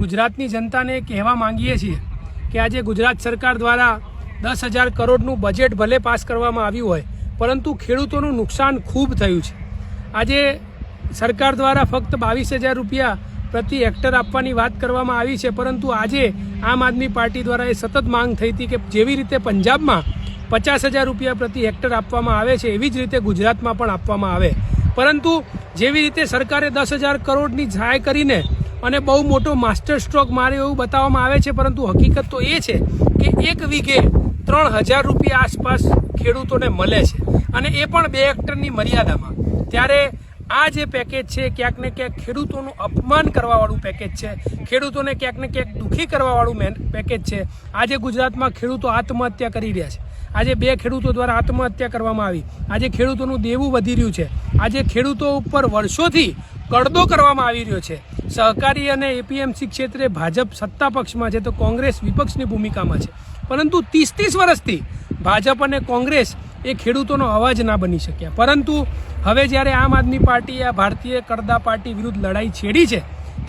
ગુજરાતની જનતાને કહેવા માંગીએ છીએ કે આજે ગુજરાત સરકાર દ્વારા દસ હજાર કરોડનું બજેટ ભલે પાસ કરવામાં આવ્યું હોય, પરંતુ ખેડૂતોનું નુકસાન ખૂબ થયું છે. આજે સરકાર દ્વારા ફક્ત બાવીસ હજાર રૂપિયા પ્રતિ હેક્ટર આપવાની વાત કરવામાં આવી છે, પરંતુ આજે આમ આદમી પાર્ટી દ્વારા એ સતત માંગ થઈ હતી કે જેવી રીતે પંજાબમાં પચાસ હજાર રૂપિયા પ્રતિ હેક્ટર આપવામાં આવે છે, એવી જ રીતે ગુજરાતમાં પણ આપવામાં આવે. પરંતુ જેવી રીતે સરકારે દસ હજાર કરોડની સહાય કરીને અને બહુ મોટો માસ્ટર સ્ટ્રોક મારે એવું બતાવવામાં આવે છે, પરંતુ હકીકત તો એ છે કે એક વીઘે ત્રણ હજાર રૂપિયા આસપાસ ખેડૂતોને મળે છે. અને એ પણ બે હેક્ટરની મર્યાદામાં. ત્યારે આ જે પેકેજ છે, ક્યાંક ને ક્યાંક ખેડૂતોનું અપમાન કરવાવાળું પેકેજ છે, ખેડૂતોને ક્યાંક ને ક્યાંક દુઃખી કરવાવાળું પેકેજ છે. આજે ગુજરાતમાં ખેડૂતો આત્મહત્યા કરી રહ્યા છે. આજે બે ખેડૂતો દ્વારા આત્મહત્યા કરવામાં આવી. આજે ખેડૂતોનું દેવું વધી રહ્યું છે. આજે ખેડૂતો ઉપર વર્ષોથી કડદો કરવામાં આવી રહ્યો છે. સહકારી અને એપીએમસી ક્ષેત્રે ભાજપ સત્તા પક્ષમાં છે તો કોંગ્રેસ વિપક્ષની ભૂમિકામાં છે. પરંતુ ત્રીસ ત્રીસ વર્ષથી ભાજપ અને કોંગ્રેસ એ ખેડૂતોનો અવાજ ના બની શક્યા. પરંતુ હવે જ્યારે આમ આદમી પાર્ટીએ આ ભારતીય કરદા પાર્ટી વિરુદ્ધ લડાઈ છેડી છે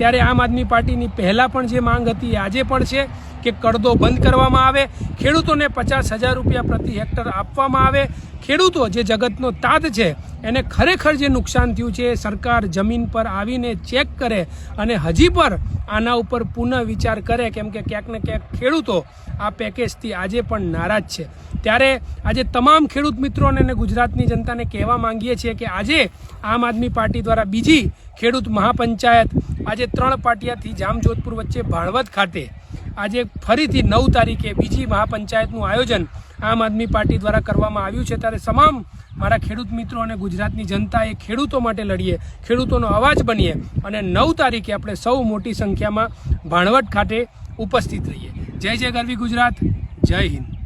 ત્યારે આમ આદમી પાર્ટીની પહેલાં પણ જે માંગ હતી આજે પણ છે કે કરદો બંધ કરવામાં આવે. ખેડૂતોને પચાસ હજાર રૂપિયા પ્રતિ હેક્ટર આપવામાં આવે. ખેડૂતો જે જગતનો તાત છે, એને ખરેખર જે નુકસાન થયું છે સરકાર જમીન પર આવીને ચેક કરે અને હજી પર આના ઉપર પુનઃ વિચાર કરે કેમ કે ક્યાંક ને ક્યાંક ખેડૂતો આ પેકેજથી આજે પણ નારાજ છે. ત્યારે આજે તમામ ખેડૂત મિત્રોને અને ગુજરાતની જનતાને કહેવા માંગીએ છીએ કે આજે આમ આદમી પાર્ટી દ્વારા બીજી ખેડૂત મહાપંચાયત આજે ત્રણ પાટિયાથી જામજોધપુર વચ્ચે ભાણવત ખાતે આજે ફરીથી નવ તારીખે બીજી મહાપંચાયતનું આયોજન આમ આદમી પાર્ટી દ્વારા કરવામાં આવ્યું છે. ત્યારે તમામ મારા ખેડૂત મિત્રો અને ગુજરાતની જનતા એ ખેડૂતો માટે લડીએ, ખેડૂતોનો અવાજ બનીએ અને નવ તારીખે આપણે સૌ મોટી સંખ્યામાં ભાણવટ ખાતે ઉપસ્થિત રહીએ. જય જય ગરવી ગુજરાત, જય હિન્દ.